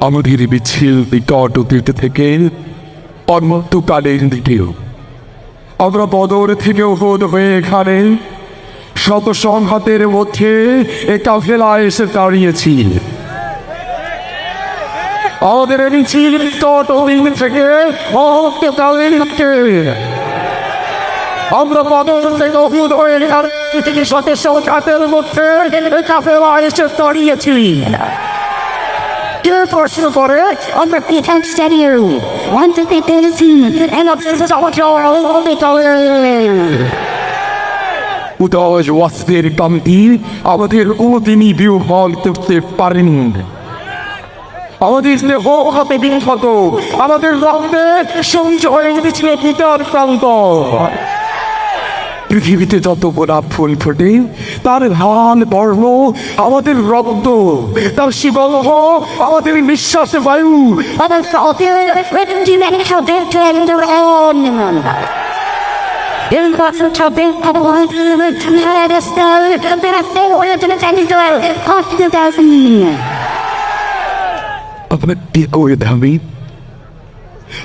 আমাদের মিছিল নিকট অতীত থেকে অনন্তকালের দিকেও আমরা বদর থেকে উহুদ হয়ে এখানে শত সংঘাতের মধ্যে এ কাফেলা এসে দাঁড়িয়েছি। আমাদের মিছিল নিকট অতীত থেকে দিকে আমরা বদর থেকে উহুদ হয়ে এখানে থেকে শত সংঘাতের মধ্যে এ কাফেলা এসে দাঁড়িয়েছি। কে প্রশ্ন করে আমরা to the dancing and up to the উদয় ওয়াস্তের কান্তি আমাদের কোনোদিনই বিহল করতে পারেনি আমাদের স্নেহ হাতে দিন কত আমাদের রক্তে সঞ্চয় গেছিল পিতার প্রান্ত পৃথিবীতে যত গোলাপ ফুল ফোটে তার ধান বর্ণ আমাদের রক্ত তার শিবলহ আমাদের বিশ্বাস বায়ু own. In lots of I want to live to had a star, and then I stay away to the tiny door, half the thousand. আপনার টেক করে দাবি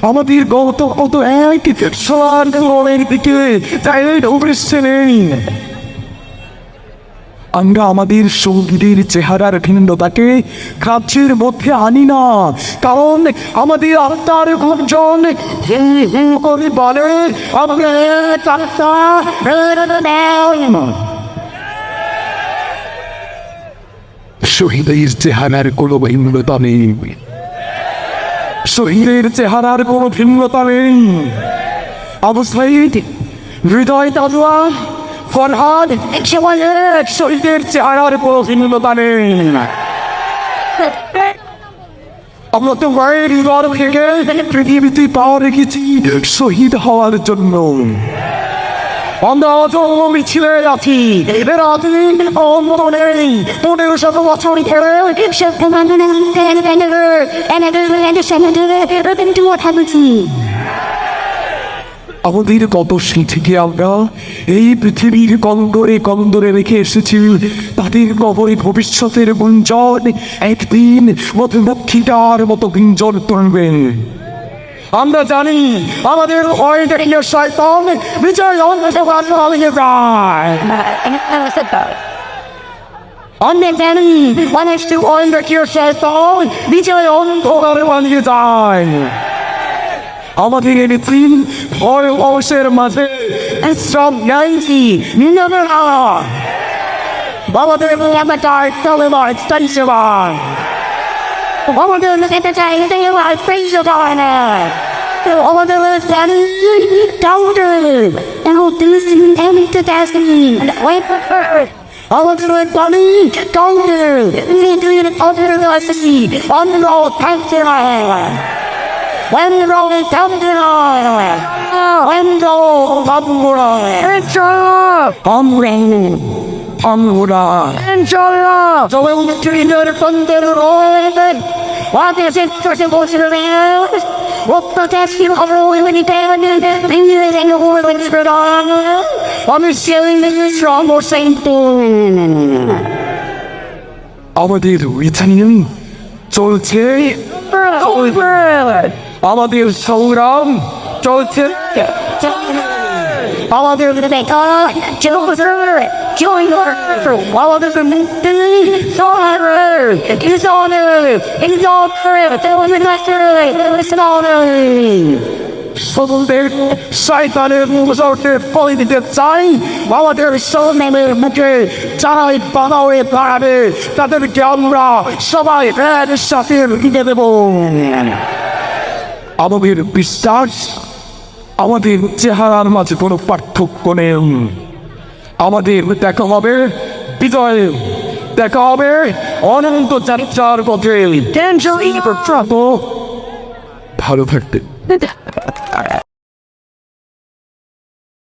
আমাদের গত কত এক সবার দিকে অবশ্যই নেই। আমরা আমাদের সঙ্গীদের চেহারার ভিন্নতাকে কাছের মধ্যে আনি না, কারণ আমাদের আত্মার গুঞ্জন করে বলে শহীদের চেহারার কোনো ভিন্নতা নেই। শহীদের চেহারার কোনো ভিন্নতা নেই। আবু সাইদ হৃদয় তাজুয়া ফরহাদ শহীদের চেহারার কোনো ভিন্নতা নেই। আমরা তো মায়ের ঘর থেকে পৃথিবীতে পাওয়া রেখেছি শহীদ হওয়ার জন্য। আমাদের কত থেকে আমরা এই পৃথিবীর কন্দরে কন্দরে রেখে এসেছি। তাদের কবরে ভবিষ্যতের গুঞ্জন একদিন মধুমক্ষিটার মতো গুঞ্জন তুলবে। আমরা জানি আমাদের দেখলে শয়তান বিজয় অন্তত হারিয়ে যায় আমরা জানি মানুষ ভয় দেখিয়ে শয়তান বিজয় অন্তরে হারিয়ে যায়। আমাদের এই তিন ভয় অবসের মাঝে সব জ্ঞানছি নির্ণয় আমাদের চাই চলে নয় স্টাডি সেবা। All of those entertaining I praise the honor. All of those doubters and all those me and I prefer. All of those bunny doubters and doing it under the sea on the old panther. 왼쪽이 견디라 왼쪽 건물에 왼쪽 건물에 আমরা Inshallah, so we'll get to the other from the road. What is it for the most of the house? What the test you over when you tell me that you in the world when it's on? I'm selling the strong or same thing. আমাদের উইথানি চলছে আমাদের সংগ্রাম চলছে Babadır mekan Çıldırır Çoylar Babadır mekan Sonra İzanır İzanır Tevzilmezdir İslanır Sonunda şeytanımız ortaya koydu say Babadır sonunu bugün Tanrı bana o ibarabı Tadır ki Allah Sabah I'm gidelim Ama bir pistaj আমাদের চেহারার মাঝে কোনো পার্থক্য নেই। আমাদের দেখা হবে বিজয় দেখা হবে অনন্ত চার পথে। ভালো থাকতে।